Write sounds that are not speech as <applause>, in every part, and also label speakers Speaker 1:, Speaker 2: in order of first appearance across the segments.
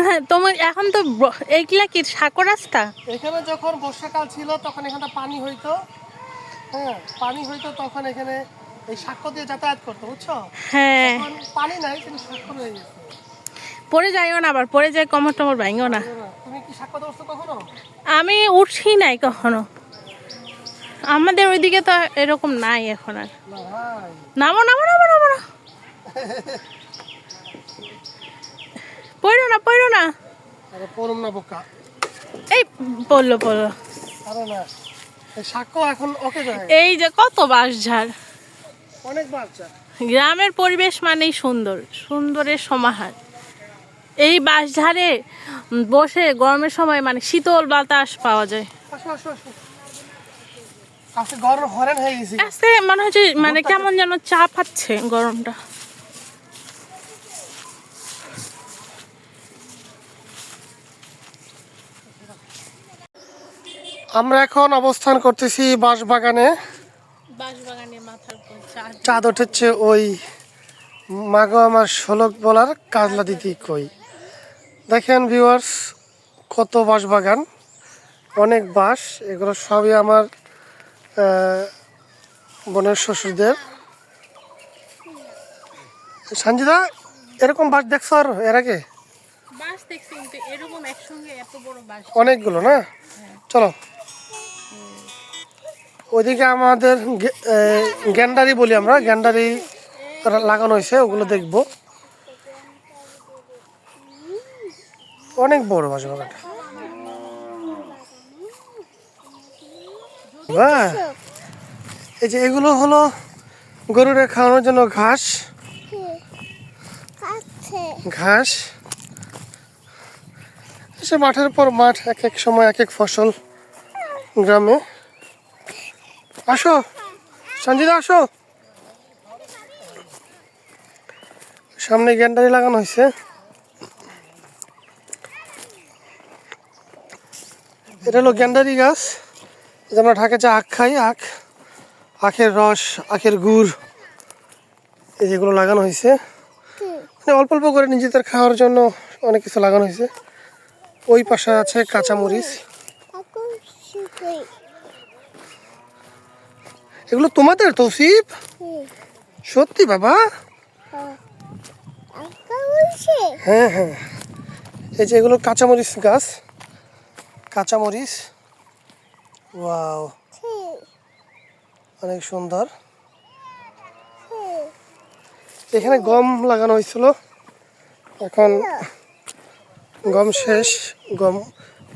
Speaker 1: <laughs> তোমার এখন তো এইগুলা কি সাঁকো রাস্তা?
Speaker 2: এখানে যখন বর্ষাকাল ছিল তখন এখানে পানি হইতো। হ্যাঁ পানি হইতো তখন এখানে এই সাক্ষ্য দিয়ে যাতায়াত করতো বুঝছ?
Speaker 1: হ্যাঁ।
Speaker 2: পানি নাই কিন্তু সাক্ষ্য রয়ে গেছে।
Speaker 1: পরে যাইও না আবার পরে যাই কমর টমর ভাঙিও না।
Speaker 2: তুমি কি সাক্ষ্য ধরছো কখনো?
Speaker 1: আমি উঠছি নাই কখনো। আমাদের ওইদিকে তো এরকম নাই এখন আর। নামো নামো নামো নামো না <laughs> পড়ো না পড়ো না।
Speaker 2: আরে পরম না বোকা।
Speaker 1: এই পড়ল পড়ল।
Speaker 2: আরে না এই সাক্ষ্য এখন ওকে
Speaker 1: এই যে কত
Speaker 2: অনেক বাচ্চা
Speaker 1: গ্রামের পরিবেশ মানেই সুন্দর সুন্দরের সমাহার। এই বাঁশঝাড়ে বসে গরমের সময় মানে শীতল বাতাস পাওয়া যায়।
Speaker 2: আজকে
Speaker 1: মনে হচ্ছে মানে কেমন যেন চা পাচ্ছে গরমটা।
Speaker 2: আমরা এখন অবস্থান করতেছি বাঁশবাগানে। চাঁদ। উঠেছে ওই মাগো আমার শোলক বলার কাজলা দিদি কই। দেখেন ভিউয়ার্স কত বাঁশ বাগান অনেক বাঁশ এগুলো সবই আমার বোনের শ্বশুরদের। সঞ্জিদা এরকম বাঁশ দেখছ আর এর আগে? অনেকগুলো না? চলো। ওইদিকে আমাদের গ্যান্ডারি বলি আমরা, গ্যান্ডারি লাগানো হয়েছে, ওগুলো দেখব। অনেক বড় বাস বাগানটা বাহ! এই যে এগুলো হলো গরুরে খাওয়ানোর জন্য ঘাস। ঘাস। সে মাঠের পর মাঠ এক এক সময় এক এক ফসল গ্রামে। আসো। সঞ্জিদা আসো। সামনে গ্যান্ডারি লাগানো হয়েছে। এটা হলো গ্যান্ডারি গাছ। যে আমরা ঢাকা চা, আখ খাই। আখ, আখের রস, আখের গুড়, এই যেগুলো লাগানো হয়েছে। মানে অল্প অল্প করে নিজেদের খাওয়ার জন্য অনেক কিছু লাগানো হয়েছে। ওই পাশে আছে কাঁচামরিচ। এগুলো তোমাদের তৌসিফ? সত্যি বাবা? হ্যাঁ হ্যাঁ এই যে এগুলো কাঁচামরিচ গাছ। কাঁচামরিচ। ওয়াও। অনেক সুন্দর। এখানে গম লাগানো হয়েছিল। এখন গম শেষ গম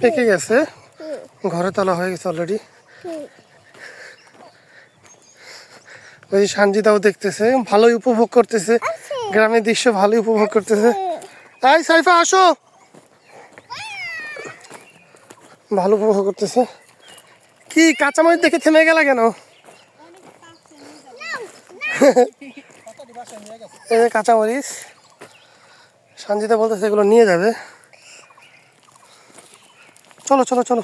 Speaker 2: পেকে গেছে। ঘরে তোলা হয়ে গেছে অলরেডি ওই যে সানজিদাও দেখতেছে ভালোই উপভোগ করতেছে। গ্রামের দৃশ্য ভালোই উপভোগ করতেছে। তাই সাইফা আসো। ভালো উপভোগ করতেছে। কি কাঁচামরিচ দেখে থেমে গেল কেন? এই যে কাঁচামরিচ। সঞ্জিতা বলতেছে এগুলো নিয়ে যাবে। চলো চলো চলো।